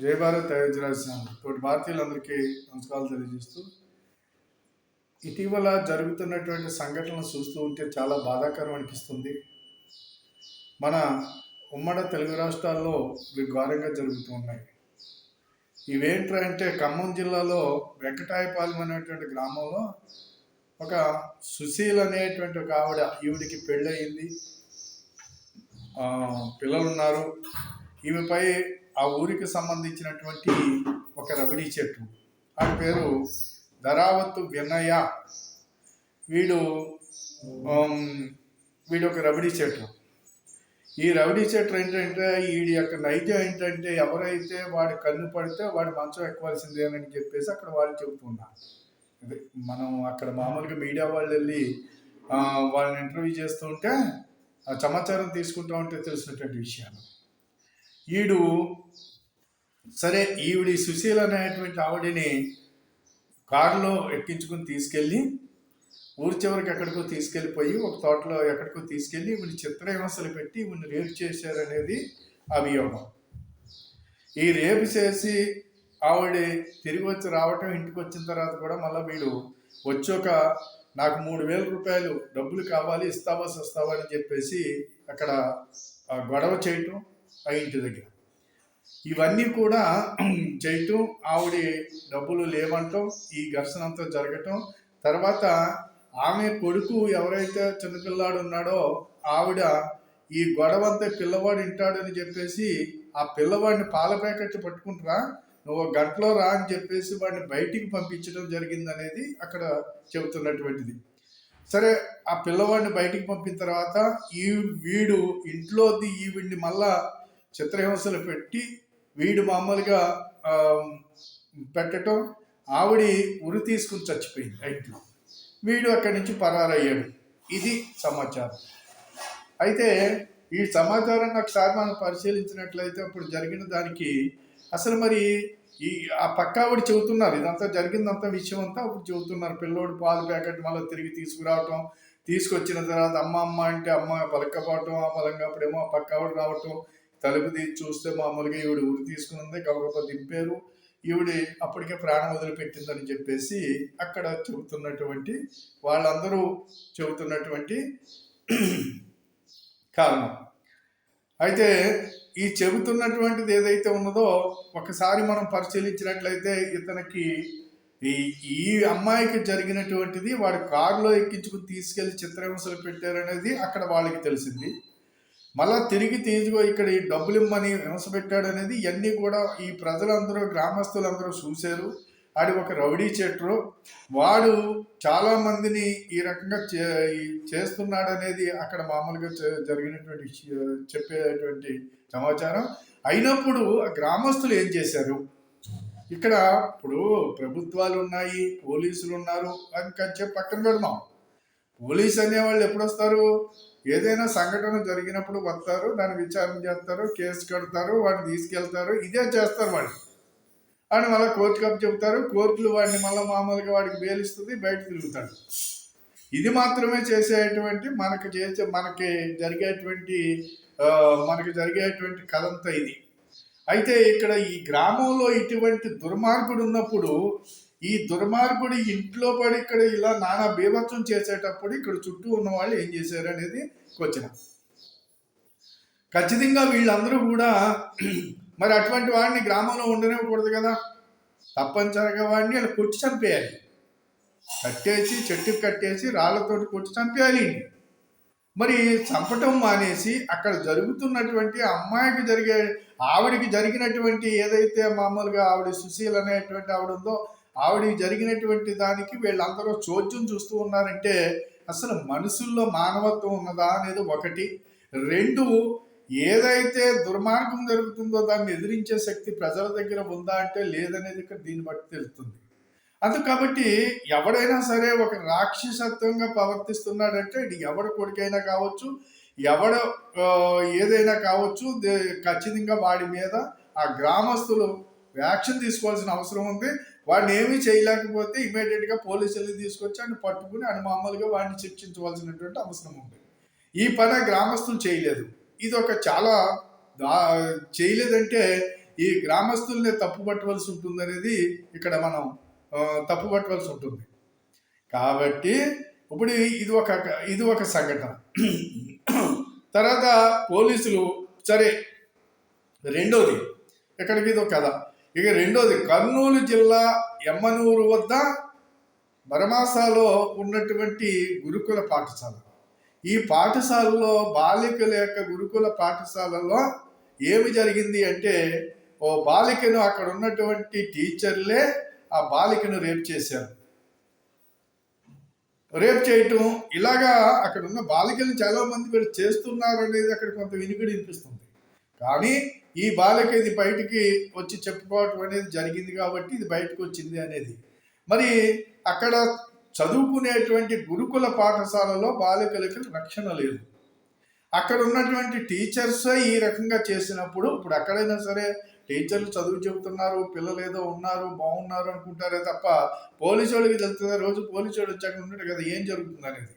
జయభారత్ భారత్ అయోధ్యరాజు తోటి భారతీయులందరికీ నమస్కారాలు తెలియజేస్తూ ఇటీవల జరుగుతున్నటువంటి సంఘటనలు చూస్తూ ఉంటే చాలా బాధాకరం అనిపిస్తుంది. మన ఉమ్మడి తెలుగు రాష్ట్రాల్లో ఇవి ఘోరంగా జరుగుతూ ఉన్నాయి. ఇవేంటంటే ఖమ్మం జిల్లాలో వెంకటాయపాలెం అనేటువంటి గ్రామంలో ఒక సుశీల్ అనేటువంటి ఒక ఆవిడ ఈవిడికి పెళ్ళయింది. ఆ, పిల్లలు ఉన్నారు ఈమెపై ఆ ఊరికి సంబంధించినటువంటి ఒక రబడీ చెట్టు. ఆ పేరు ధరావత్తు వినయ. వీడు వీడు ఒక రబడీ చెట్టు. ఈ రబడీ చెట్టు ఏంటంటే వీడి యొక్క నైజం ఏంటంటే ఎవరైతే వాడి కన్ను పడితే వాడి మంచం ఎక్కవలసిందే అని చెప్పేసి అక్కడ వాళ్ళు చెబుతున్నారు అదే మనం అక్కడ మామూలుగా మీడియా వాళ్ళు వెళ్ళి వాళ్ళని ఇంటర్వ్యూ చేస్తుంటే ఆ సమాచారం తీసుకుంటా ఉంటే తెలిసినటువంటి విషయాలు. ఈడు సరే ఈవిడి సుశీల అనేటువంటి ఆవిడిని కారులో ఎక్కించుకుని తీసుకెళ్ళి ఊరి చివరికి ఎక్కడికో తీసుకెళ్ళిపోయి ఒక తోటలో ఎక్కడికో తీసుకెళ్ళి ఈవిని చిత్రహింసలు పెట్టి ఈవిని రేపు చేశారనేది అభియోగం. ఈ రేపు చేసి ఆవిడ తిరిగి వచ్చి రావటం ఇంటికి వచ్చిన తర్వాత కూడా మళ్ళీ వీడు వచ్చాక నాకు మూడు వేల రూపాయలు డబ్బులు కావాలి ఇస్తావా వస్తావా అని చెప్పేసి అక్కడ గొడవ చేయటం ఆ ఇంటి దగ్గర. ఇవన్నీ కూడా చేయటం ఆవిడ డబ్బులు లేవంటం ఈ ఘర్షణ అంతా జరగటం తర్వాత ఆమె కొడుకు ఎవరైతే చిన్నపిల్లాడు ఉన్నాడో ఆవిడ ఈ గొడవ అంతా పిల్లవాడు వింటాడని చెప్పేసి ఆ పిల్లవాడిని పాల ప్యాకెట్ పట్టుకుంటారా నువ్వు గంటలో రా అని చెప్పేసి వాడిని బయటికి పంపించడం జరిగింది అనేది అక్కడ చెబుతున్నటువంటిది. సరే ఆ పిల్లవాడిని బయటికి పంపిన తర్వాత ఈ వీడు ఇంట్లోది వీడిని మళ్ళా చిత్రహింసలు పెట్టి వీడు మామూలుగా పెట్టడం ఆవిడ ఉరి తీసుకుని చచ్చిపోయింది ఇంట్లో. వీడు అక్కడి నుంచి పరారయ్యాడు. ఇది సమాచారం. అయితే ఈ సమాచారాన్ని ఒకసారి మనం పరిశీలించినట్లయితే అప్పుడు జరిగిన దానికి అసలు మరి ఈ ఆ పక్క ఆవిడ చెబుతున్నారు. ఇదంతా జరిగిందంతా విషయం అంతా అప్పుడు చెబుతున్నారు. పిల్లోడు పాలు ప్యాకెట్ మళ్ళీ తిరిగి తీసుకురావటం తీసుకొచ్చిన తర్వాత అమ్మ అమ్మ అంటే అమ్మ పలకపోవటం ఆ పలంగా అప్పుడేమో ఆ పక్క ఆవిడ రావటం తలుపు తీసి చూస్తే మామూలుగా ఈవిడ ఉరి తీసుకుని ఉంది గబగబా దింపారు. ఈవిడ అప్పటికే ప్రాణం వదిలిపెట్టిందని చెప్పేసి అక్కడ చెబుతున్నటువంటి వాళ్ళందరూ చెబుతున్నటువంటి కారణం. అయితే ఈ చెబుతున్నటువంటిది ఏదైతే ఉన్నదో ఒకసారి మనం పరిశీలించినట్లయితే ఇతనికి ఈ ఈ అమ్మాయికి జరిగినటువంటిది వాడు కారులో ఎక్కించుకుని తీసుకెళ్ళి చిత్రహింసలు పెట్టారనేది అక్కడ వాళ్ళకి తెలిసింది. మళ్ళా తిరిగి తీసుకో ఇక్కడ ఈ డబ్బులు ఇమ్మని హింస పెట్టాడు అనేది ఇవన్నీ కూడా ఈ ప్రజలందరూ గ్రామస్తులందరూ చూశారు. ఆడి ఒక రౌడీ చెట్టు. వాడు చాలా మందిని ఈ రకంగా చే చేస్తున్నాడు అనేది అక్కడ మామూలుగా జ- జరిగినటువంటి చెప్పేటువంటి సమాచారం. అయినప్పుడు ఆ గ్రామస్తులు ఏం చేశారు? ఇక్కడ ఇప్పుడు ప్రభుత్వాలు ఉన్నాయి పోలీసులు ఉన్నారు అని చెప్పి పక్కన పెడదాం. పోలీస్ అనేవాళ్ళు ఎప్పుడు వస్తారు ఏదైనా సంఘటన జరిగినప్పుడు వస్తారు దాన్ని విచారణ చేస్తారు కేసు కడతారు వాడిని తీసుకెళ్తారు ఇదే చేస్తారు వాళ్ళు. అని మళ్ళీ కోర్టు కప్ చెబుతారు. కోర్టులు వాడిని మళ్ళీ మామూలుగా వాడికి బేలిస్తుంది బయట తిరుగుతాడు. ఇది మాత్రమే చేసేటువంటి మనకు చేసే మనకి జరిగేటువంటి మనకు మనకి జరిగేటువంటి కథంతా ఇది. అయితే ఇక్కడ ఈ గ్రామంలో ఇటువంటి దుర్మార్గుడు ఉన్నప్పుడు ఈ దుర్మార్గుడు ఇంట్లో పడి ఇక్కడ ఇలా నానా బీభత్సం చేసేటప్పుడు ఇక్కడ చుట్టూ ఉన్న వాళ్ళు ఏం చేశారు అనేది క్వశ్చన్. ఖచ్చితంగా వీళ్ళందరూ కూడా మరి అటువంటి వాడిని గ్రామంలో ఉండనివ్వకూడదు కదా. తప్పనిసరిగా వాడిని అలా కొట్టి చంపేయాలి. కట్టేసి చెట్టుకి కట్టేసి రాళ్ళతోటి కొట్టి చంపేయాలి. మరి చంపటం మానేసి అక్కడ జరుగుతున్నటువంటి అమ్మాయికి జరిగే ఆవిడికి జరిగినటువంటి ఏదైతే మామూలుగా ఆవిడ సుశీల్ అనేటువంటి ఆవిడ ఉందో ఆవిడికి జరిగినటువంటి దానికి వీళ్ళందరూ చోద్యం చూస్తూ ఉన్నారంటే అసలు మనుషుల్లో మానవత్వం ఉన్నదా అనేది ఒకటి. రెండు ఏదైతే దుర్మార్గం జరుగుతుందో దాన్ని ఎదిరించే శక్తి ప్రజల దగ్గర ఉందా అంటే లేదనేది ఇక్కడ దీన్ని బట్టి తెలుస్తుంది. అందు కాబట్టి ఎవడైనా సరే ఒక రాక్షసత్వంగా ప్రవర్తిస్తున్నాడంటే ఇది ఎవడ కొడుకైనా కావచ్చు ఎవడ ఏదైనా కావచ్చు ఖచ్చితంగా వాడి మీద ఆ గ్రామస్తులు యాక్షన్ తీసుకోవాల్సిన అవసరం ఉంది. వాడిని ఏమీ చేయలేకపోతే ఇమీడియట్గా పోలీసులు తీసుకొచ్చి ఆయన పట్టుకుని ఆయన మామూలుగా వాడిని శిక్షించవలసినటువంటి అవసరం ఉంది. ఈ పని గ్రామస్తులు చేయలేదు. ఇది ఒక చాలా దా చేయలేదంటే ఈ గ్రామస్తుల్ని తప్పు పట్టవలసి ఉంటుంది అనేది ఇక్కడ మనం తప్పుపట్టవలసి తప్పు పట్టవలసి ఉంటుంది. కాబట్టి ఇప్పుడు ఇది ఒక ఇది ఒక సంఘటన. తర్వాత పోలీసులు సరే రెండోది ఇక్కడికి ఇది ఒక కథ. ఇక రెండోది కర్నూలు జిల్లా ఎమ్మనూరు వద్ద బరమాసాలో ఉన్నటువంటి గురుకుల పాఠశాల. ఈ పాఠశాలలో బాలికల యొక్క గురుకుల పాఠశాలలో ఏమి జరిగింది అంటే ఓ బాలికను అక్కడ ఉన్నటువంటి టీచర్లే ఆ బాలికను రేప్ చేశారు. రేప్ చేయటం ఇలాగా అక్కడ ఉన్న బాలికలు చాలా మంది మీరు చేస్తున్నారు అనేది అక్కడ కొంత వినికిడి వినిపిస్తుంది. కానీ ఈ బాలిక ఇది బయటికి వచ్చి చెప్పుకోవటం అనేది జరిగింది కాబట్టి ఇది బయటకు వచ్చింది అనేది. మరి అక్కడ చదువుకునేటువంటి గురుకుల పాఠశాలలో బాలికలకు రక్షణ లేదు. అక్కడ ఉన్నటువంటి టీచర్స్ ఈ రకంగా చేసినప్పుడు ఇప్పుడు ఎక్కడైనా సరే టీచర్లు చదువు చెబుతున్నారు పిల్లలు ఏదో ఉన్నారు బాగున్నారు అనుకుంటారే తప్ప పోలీసు వాళ్ళకి తెలుస్తుంది? రోజు పోలీసు వాడు వచ్చాక ఉన్నాడు కదా ఏం జరుగుతుంది అనేది?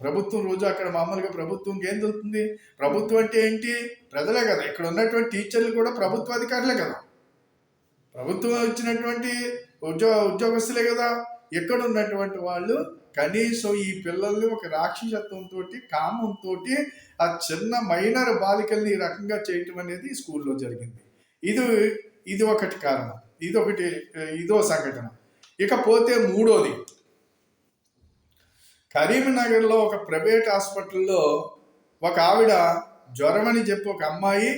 ప్రభుత్వం రోజు అక్కడ మామూలుగా ప్రభుత్వం ఏం తెలుస్తుంది? ప్రభుత్వం అంటే ఏంటి? ప్రజలే కదా. ఇక్కడ ఉన్నటువంటి టీచర్లు కూడా ప్రభుత్వ అధికారులే కదా. ప్రభుత్వం ఇచ్చినటువంటి ఉద్యోగ ఉద్యోగస్తులే కదా. ఎక్కడున్నటువంటి వాళ్ళు కనీసం ఈ పిల్లల్ని ఒక రాక్షసత్వంతో కామంతో ఆ చిన్న మైనర్ బాలికల్ని ఈ రకంగా చేయటం అనేది స్కూల్లో జరిగింది. ఇది ఇది ఒకటి కారణం. ఇది ఒకటి ఇదో సంఘటన. ఇకపోతే మూడోది. కరీంనగర్లో ఒక ప్రైవేట్ హాస్పిటల్లో ఒక ఆవిడ జ్వరం అని చెప్పి ఒక అమ్మాయి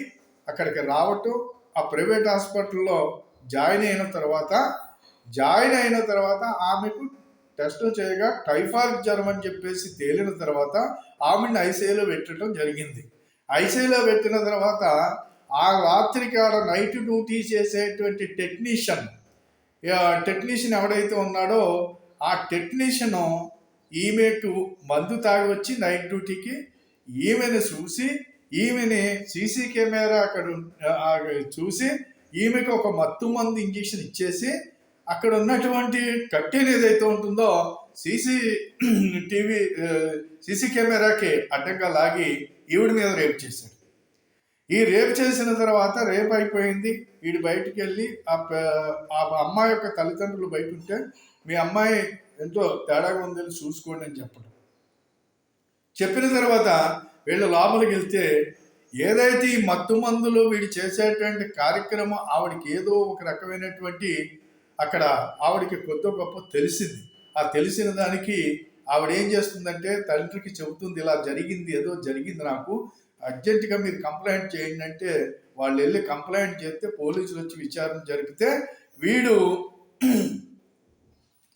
అక్కడికి రావటం ఆ ప్రైవేట్ హాస్పిటల్లో జాయిన్ అయిన తర్వాత జాయిన్ అయిన తర్వాత ఆమెకు టెస్టులు చేయగా టైఫాయిడ్ జ్వరం అని చెప్పేసి తేలిన తర్వాత ఆమెను ఐసీఐలో పెట్టడం జరిగింది. ఐసీఐలో పెట్టిన తర్వాత ఆ రాత్రికి ఆడ నైట్ డ్యూటీ చేసేటువంటి టెక్నీషియన్ టెక్నీషియన్ ఎవడైతే ఉన్నాడో ఆ టెక్నీషియన్ ఈమెకు మందు తాగి వచ్చి నైట్ డ్యూటీకి ఈమెను చూసి ఈమెని సీసీ కెమెరా అక్కడ చూసి ఈమెకు ఒక మత్తు మందు ఇంజెక్షన్ ఇచ్చేసి అక్కడ ఉన్నటువంటి కట్టెన్ ఏదైతే ఉంటుందో సీసీ టీవీ సీసీ కెమెరాకి అడ్డంగా లాగి ఈవిడ మీద రేపు చేశాడు. ఈ రేప్ చేసిన తర్వాత రేప్ అయిపోయింది. వీడు బయటికి వెళ్ళి ఆ ఆ అమ్మాయి యొక్క తల్లిదండ్రులు బయట ఉంటే మీ అమ్మాయి ఎంతో తేడాగా ఉందని చూసుకోండి అని చెప్పడం. చెప్పిన తర్వాత వీళ్ళు లోపలికి వెళ్తే ఏదైతే ఈ మత్తు మందులు వీడు చేసేటువంటి కార్యక్రమం ఆవిడకి ఏదో ఒక రకమైనటువంటి అక్కడ ఆవిడకి కొత్త గొప్ప తెలిసింది. ఆ తెలిసిన దానికి ఆవిడ ఏం చేస్తుందంటే తండ్రికి చెబుతుంది ఇలా జరిగింది ఏదో జరిగింది నాకు. అర్జెంటుగా మీరు కంప్లైంట్ చేయండి అంటే వాళ్ళు వెళ్ళి కంప్లైంట్ చేస్తే పోలీసులు వచ్చి విచారణ జరిపితే వీడు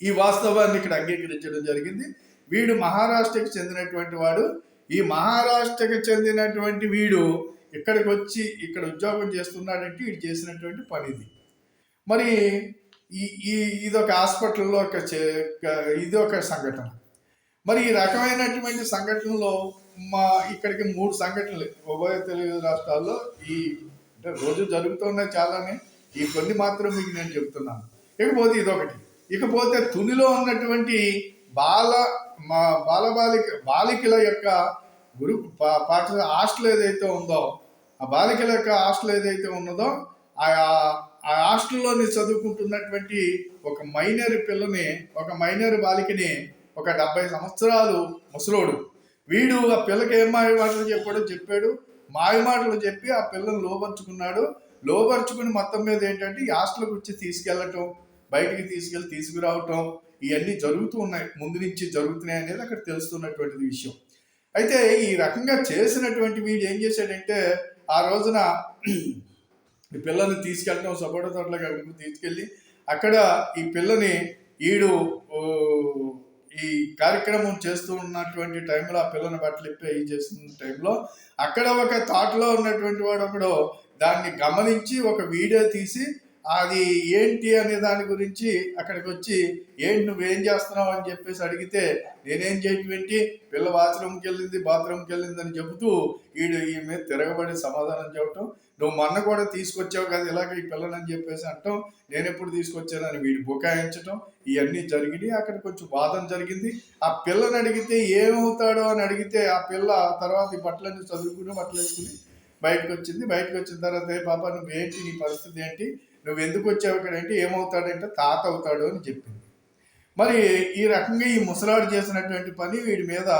ఈ వాస్తవాన్ని ఇక్కడ అంగీకరించడం జరిగింది. వీడు మహారాష్ట్రకి చెందినటువంటి వాడు. ఈ మహారాష్ట్రకి చెందినటువంటి వీడు ఇక్కడికి వచ్చి ఇక్కడ ఉద్యోగం చేస్తున్నాడంటే వీడు చేసినటువంటి పనిది. మరి ఈ ఈ ఇదొక హాస్పిటల్లో ఒక చే- ఒక- ఇది ఒక సంఘటన. మరి ఈ రకమైనటువంటి సంఘటనలో మా ఇక్కడికి మూడు సంఘటనలు. ఉభయ తెలుగు రాష్ట్రాల్లో ఈ అంటే రోజు జరుగుతున్నాయి చాలానే. ఈ కొన్ని మాత్రం మీకు నేను చెప్తున్నాను. ఇకపోతే ఇదొకటి. ఇకపోతే తునిలో ఉన్నటువంటి బాల మా బాలబాలిక బాలికల యొక్క గురు పా- పాఠశాల హాస్టల్ ఏదైతే ఉందో ఆ బాలికల యొక్క హాస్టల్ ఏదైతే ఉన్నదో ఆ ఆ హాస్టల్లోని చదువుకుంటున్నటువంటి ఒక మైనర్ పిల్లని ఒక మైనర్ బాలికని ఒక డెబ్బై సంవత్సరాలు ముసలోడు. వీడు ఆ పిల్లకి ఏం మాయ మాటలు చెప్పాడో చెప్పాడు. మాయ మాటలు చెప్పి ఆ పిల్లను లోపరుచుకున్నాడు. లోపరుచుకుని మొత్తం మీద ఏంటంటే ఈ హాస్టల్కి వచ్చి తీసుకెళ్ళటం బయటికి తీసుకెళ్ళి తీసుకురావటం ఇవన్నీ జరుగుతూ ఉన్నాయి. ముందు నుంచి జరుగుతున్నాయి అనేది అక్కడ తెలుస్తున్నటువంటిది విషయం. అయితే ఈ రకంగా చేసినటువంటి వీడు ఏం చేశాడంటే ఆ రోజున ఈ పిల్లని తీసుకెళ్ళటం సపోటా తోటలో అక్కడికి తీసుకెళ్ళి అక్కడ ఈ పిల్లని ఈడు ఈ కార్యక్రమం చేస్తూ ఉన్నటువంటి టైంలో ఆ పిల్లని బట్టలు ఇప్పి అవి చేస్తున్న టైంలో అక్కడ ఒక తాటలో ఉన్నటువంటి వాడు ఒకడు దాన్ని గమనించి ఒక వీడియో తీసి అది ఏంటి అనే దాని గురించి అక్కడికి వచ్చి ఏంటి నువ్వేం చేస్తున్నావు? అని చెప్పేసి అడిగితే నేనేం చేయటం ఏంటి? పిల్ల బాత్రూమ్కి వెళ్ళింది బాత్రూమ్కి వెళ్ళింది అని చెబుతూ వీడు ఈ మీద తిరగబడి సమాధానం చెప్పటం. నువ్వు మొన్న కూడా తీసుకొచ్చావు కదా ఇలాగ ఈ పిల్లనని చెప్పేసి అంటాం. నేను ఎప్పుడు తీసుకొచ్చానని వీడు బుకాయించటం. ఇవన్నీ జరిగినాయి. అక్కడ కొంచెం వాదన జరిగింది. ఆ పిల్లని అడిగితే ఏమవుతాడో? అని అడిగితే ఆ పిల్ల తర్వాత ఈ బట్టలన్నీ చదువుకుని బట్టలు వేసుకుని బయటకు వచ్చింది బయటకు వచ్చిన తర్వాత ఏ పాప నువ్వేంటి? నీ పరిస్థితి ఏంటి? నువ్వు ఎందుకు వచ్చావు ఇక్కడ అంటే ఏమవుతాడంటే తాత అవుతాడు అని చెప్పింది. మరి ఈ రకంగా ఈ ముసలాడు చేసినటువంటి పని వీడి మీద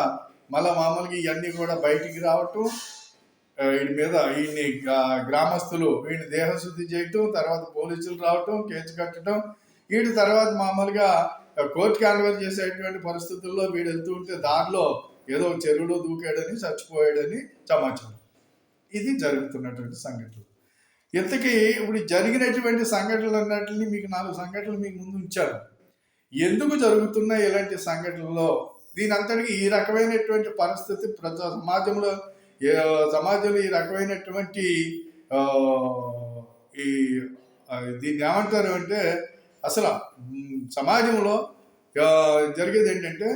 మళ్ళా మామూలుగా ఇవన్నీ కూడా బయటికి రావటం వీడి మీద వీడిని గ్రామస్తులు వీడిని దేహశుద్ధి చేయటం తర్వాత పోలీసులు రావటం కేసు కట్టడం వీడి తర్వాత మామూలుగా కోర్టు క్యాన్వర్ చేసేటువంటి పరిస్థితుల్లో వీడు వెళ్తూ ఉంటే దారిలో ఏదో చెరువులో దూకాడని చచ్చిపోయాడని సమాచారం ఇది జరుగుతున్నటువంటి సంఘటనలు ఇంతకీ ఇప్పుడు జరిగినటువంటి సంఘటనలు అన్నట్లని మీకు నాలుగు సంఘటనలు మీకు ముందు ఉంచాను. ఎందుకు జరుగుతున్నాయి ఇలాంటి సంఘటనలో? దీని అంతటికి ఈ రకమైనటువంటి పరిస్థితి ప్రజా సమాజంలో సమాజంలో ఈ రకమైనటువంటి ఈ దీన్ని ఏమంటారు అంటే అసలు సమాజంలో జరిగేది ఏంటంటే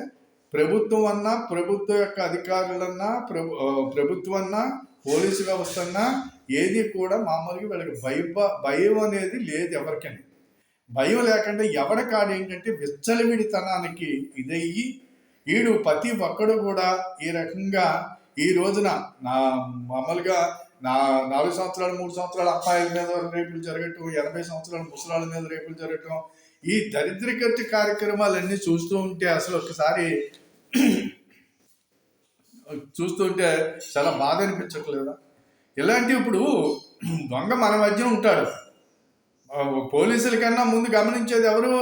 ప్రభుత్వం అన్నా ప్రభుత్వం యొక్క అధికారులన్నా ప్రభు ప్రభుత్వం అన్నా పోలీసు వ్యవస్థ అన్నా ఏది కూడా మామూలుగా వీళ్ళకి భయ భయం అనేది లేదు ఎవరికైనా. భయం లేకుండా ఎవరి కాడ ఏంటంటే విచ్చలవిడితనానికి ఇదయ్యి వీడు ప్రతి ఒక్కడు కూడా ఈ రకంగా ఈ రోజున నా మామూలుగా నా నాలుగు సంవత్సరాలు మూడు సంవత్సరాల అబ్బాయిల మీద రేపులు జరగటం ఎనభై సంవత్సరాల ముసలాల మీద రేపులు జరగటం ఈ దరిద్రగతి కార్యక్రమాలన్నీ చూస్తూ ఉంటే అసలు ఒకసారి చూస్తుంటే చాలా బాధ అనిపించట్లేదా? ఇలాంటి ఇప్పుడు దొంగ మన మధ్యన ఉంటాడు. పోలీసుల కన్నా ముందు గమనించేది ఎవరు?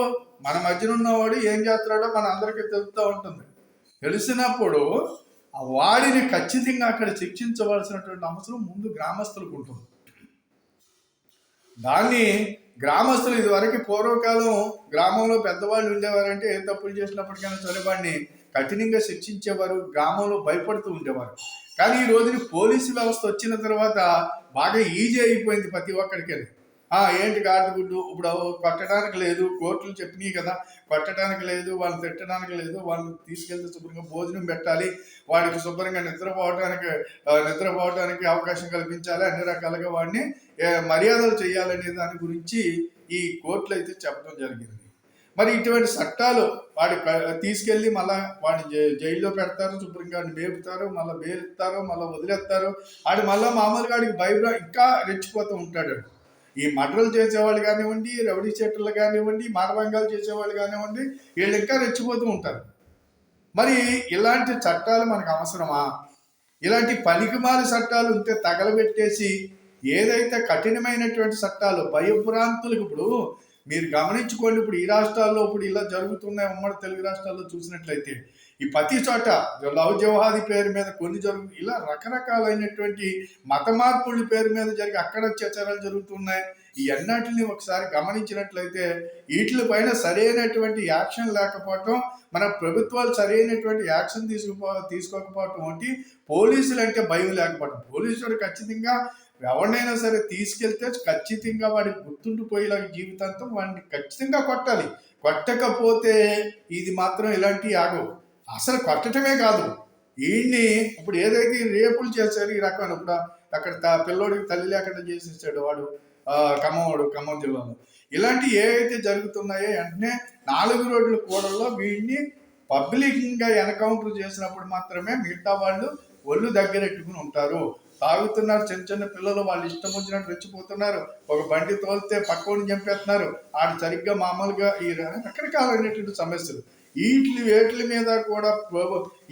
మన మధ్యన ఉన్నవాడు ఏం చేస్తున్నాడో మన అందరికీ తెలుస్తూ ఉంటుంది. తెలిసినప్పుడు ఆ వాడిని ఖచ్చితంగా అక్కడ శిక్షించవలసినటువంటి అవసరం ముందు గ్రామస్తులకు ఉంటుంది. దాన్ని గ్రామస్తులు ఇదివరకు పూర్వకాలం గ్రామంలో పెద్దవాళ్ళు ఉండేవారంటే ఏ తప్పులు చేసినప్పటికైనా సరే వాడిని కఠినంగా శిక్షించేవారు గ్రామంలో భయపడుతూ ఉండేవారు. కానీ ఈ రోజున పోలీసు వ్యవస్థ వచ్చిన తర్వాత బాగా ఈజీ అయిపోయింది ప్రతి ఒక్కరికి ఆ ఏంటి గుడ్డు? ఇప్పుడు కొట్టడానికి లేదు కోర్టులు చెప్పినాయి కదా. కొట్టడానికి లేదు వాళ్ళని తిట్టడానికి లేదు వాళ్ళని తీసుకెళ్తే శుభ్రంగా భోజనం పెట్టాలి వాడికి శుభ్రంగా నిద్రపోవడానికి నిద్రపోవటానికి నిద్రపోవడానికి అవకాశం కల్పించాలి అన్ని రకాలుగా వాడిని మర్యాదలు చేయాలనే దాని గురించి ఈ కోర్టులు అయితే చెప్పడం జరిగింది. మరి ఇటువంటి చట్టాలు వాడి తీసుకెళ్ళి మళ్ళా వాడిని జైల్లో పెడతారు శుభ్రంగా వాడిని మేపుతారు మళ్ళీ బేలుతారు మళ్ళీ వదిలేస్తారు. వాడు మళ్ళీ మామూలుగా వాడికి భయపడ ఇంకా రెచ్చిపోతూ ఉంటాడు. ఈ మర్డర్లు చేసేవాళ్ళు కానివ్వండి రౌడీ చెట్టులు కానివ్వండి మానభంగాలు చేసేవాళ్ళు కానివ్వండి వీళ్ళు ఇంకా రెచ్చిపోతూ ఉంటారు. మరి ఇలాంటి చట్టాలు మనకు అవసరమా? ఇలాంటి పనికిమాల చట్టాలు ఉంటే తగలబెట్టేసి ఏదైతే కఠినమైనటువంటి చట్టాలు భయభ్రాంతులకు ఇప్పుడు మీరు గమనించుకోండి ఇప్పుడు ఈ రాష్ట్రాల్లో ఇప్పుడు ఇలా జరుగుతున్నాయి ఉమ్మడి తెలుగు రాష్ట్రాల్లో చూసినట్లయితే ఈ ప్రతి చోట లవ్ జవహాది పేరు మీద కొన్ని జరుగు ఇలా రకరకాలైనటువంటి మత మార్పుల పేరు మీద జరిగి అక్కడ చర్చలు జరుగుతున్నాయి. ఈ అన్నిటిని ఒకసారి గమనించినట్లయితే వీటి పైన సరైనటువంటి యాక్షన్ లేకపోవటం మన ప్రభుత్వాలు సరైనటువంటి యాక్షన్ తీసుకుపో తీసుకోకపోవటం వంటి పోలీసులు అంటే భయం లేకపోవటం. పోలీసులు ఖచ్చితంగా ఎవరినైనా సరే తీసుకెళ్తే ఖచ్చితంగా వాడికి గుర్తుండిపోయేలా జీవితాంతం వాడిని ఖచ్చితంగా కొట్టాలి. కొట్టకపోతే ఇది మాత్రం ఇలాంటి ఆగవు. అసలు కొట్టటమే కాదు. వీడిని ఇప్పుడు ఏదైతే రేపులు చేశారు ఈ రకమైన ఇప్పుడు అక్కడ పిల్లోడికి తల్లి లేకుండా చేసేసాడు వాడు ఆ, ఖమ్మంవాడు ఖమ్మం జిల్లాలో. ఇలాంటి ఏవైతే జరుగుతున్నాయో వెంటనే నాలుగు రోడ్ల కూడల్లో వీడిని పబ్లిక్గా ఎన్కౌంటర్ చేసినప్పుడు మాత్రమే మిగతా వాళ్ళు ఒళ్ళు దగ్గరెట్టుకుని ఉంటారు. తాగుతున్నారు చిన్న చిన్న పిల్లలు వాళ్ళు ఇష్టం వచ్చినట్టు రెచ్చిపోతున్నారు. ఒక బండి తోలితే పక్కని చంపేస్తున్నారు. ఆడు సరిగ్గా మామూలుగా ఈ రకరకాలైనటువంటి సమస్యలు. వీటి వేట్ల మీద కూడా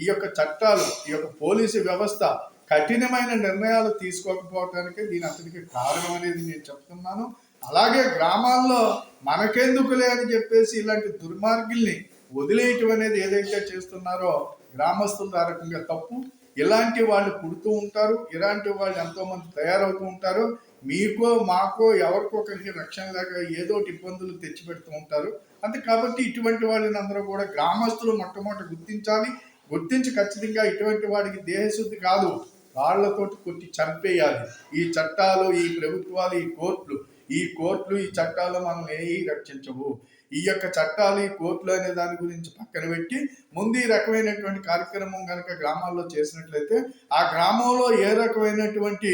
ఈ యొక్క చట్టాలు ఈ యొక్క పోలీసు వ్యవస్థ కఠినమైన నిర్ణయాలు తీసుకోకపోవటానికి దీని అతనికి కారణం అనేది నేను చెప్తున్నాను. అలాగే గ్రామాల్లో మనకెందుకులే అని చెప్పేసి ఇలాంటి దుర్మార్గుల్ని వదిలేయటం అనేది ఏదైతే చేస్తున్నారో గ్రామస్తులు ఆ రకంగా తప్పు. ఇలాంటి వాళ్ళు పుడుతూ ఉంటారు ఇలాంటి వాళ్ళు ఎంతో మంది తయారవుతూ ఉంటారు మీకో మాకో ఎవరికో ఒకరికి రక్షణ లేక ఏదో ఇబ్బందులు తెచ్చిపెడుతూ ఉంటారు. అంతే కాబట్టి ఇటువంటి వాళ్ళని అందరూ కూడా గ్రామస్తులు మొట్టమొదటి గుర్తించాలి. గుర్తించి ఖచ్చితంగా ఇటువంటి వాడికి దేహశుద్ధి కాదు. రాళ్ళతోటి కొట్టి చంపేయాలి. ఈ చట్టాలు ఈ ప్రభుత్వాలు ఈ కోర్టులు ఈ కోర్టులు ఈ చట్టాలు మనల్ని ఏవి రక్షించవు. ఈ యొక్క చట్టాలు ఈ కోర్టులు అనే దాని గురించి పక్కన పెట్టి ముందు ఈ రకమైనటువంటి కార్యక్రమం కనుక గ్రామాల్లో చేసినట్లయితే ఆ గ్రామంలో ఏ రకమైనటువంటి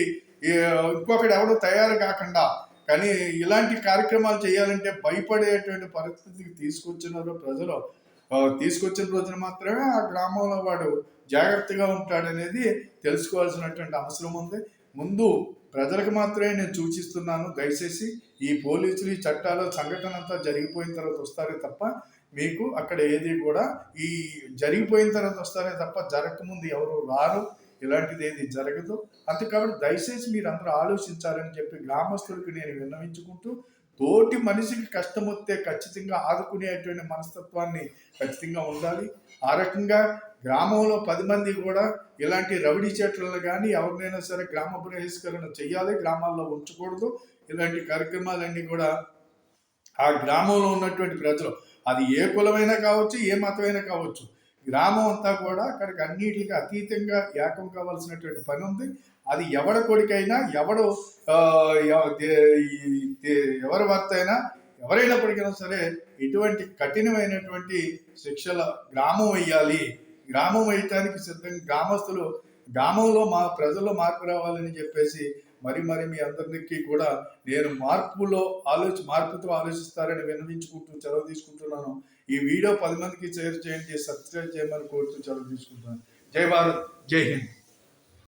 ఇంకొకటి ఎవరు తయారు కాకుండా కానీ ఇలాంటి కార్యక్రమాలు చేయాలంటే భయపడేటువంటి పరిస్థితికి తీసుకొచ్చినారు ప్రజలు తీసుకొచ్చిన రోజున మాత్రమే ఆ గ్రామంలో వాడు జాగ్రత్తగా ఉంటాడనేది తెలుసుకోవాల్సినటువంటి అవసరం ఉంది. ముందు ప్రజలకు మాత్రమే నేను సూచిస్తున్నాను దయచేసి ఈ పోలీసులు ఈ చట్టాలు సంఘటన అంతా జరిగిపోయిన తర్వాత వస్తారే తప్ప మీకు అక్కడ ఏది కూడా ఈ జరిగిపోయిన తర్వాత వస్తారే తప్ప జరగకముందు ఎవరు రారు ఇలాంటిది ఏది జరగదు. అంతే కాబట్టి దయచేసి మీరు అందరూ ఆలోచించాలని చెప్పి గ్రామస్తులకు నేను విన్నవించుకుంటూ తోటి మనిషికి కష్టం వస్తే ఖచ్చితంగా ఆదుకునేటువంటి మనస్తత్వాన్ని ఖచ్చితంగా ఉండాలి. ఆ రకంగా గ్రామంలో పది మంది కూడా ఇలాంటి రవిడి చెట్లను కానీ ఎవరినైనా సరే గ్రామ బహిష్కరణ చేయాలి గ్రామాల్లో ఉంచకూడదు. ఇలాంటి కార్యక్రమాలన్నీ కూడా ఆ గ్రామంలో ఉన్నటువంటి ప్రజలు. అది ఏ కులమైనా కావచ్చు ఏ మతమైనా కావచ్చు. గ్రామం అంతా కూడా అక్కడికి అన్నిటికీ అతీతంగా ఏకం కావాల్సినటువంటి పని ఉంది. అది ఎవడ కొడుకైనా ఎవడు ఎవరి భర్త అయినా ఎవరైనప్పటికైనా సరే ఇటువంటి కఠినమైనటువంటి శిక్షల గ్రామం వేయాలి గ్రామం వేయటానికి సిద్ధంగా గ్రామస్తులు గ్రామంలో మా ప్రజల్లో మార్పు రావాలని చెప్పేసి మరి మరి మీ అందరికీ కూడా నేను మార్పులో ఆలోచి మార్పుతో ఆలోచిస్తారని విన్నవించుకుంటూ సెలవు తీసుకుంటున్నాను. ఈ వీడియో పది మందికి షేర్ చేయండి సబ్స్క్రైబ్ చేయమని కోరుతూ సెలవు తీసుకుంటున్నాను. జై భారత్ జై హింద్.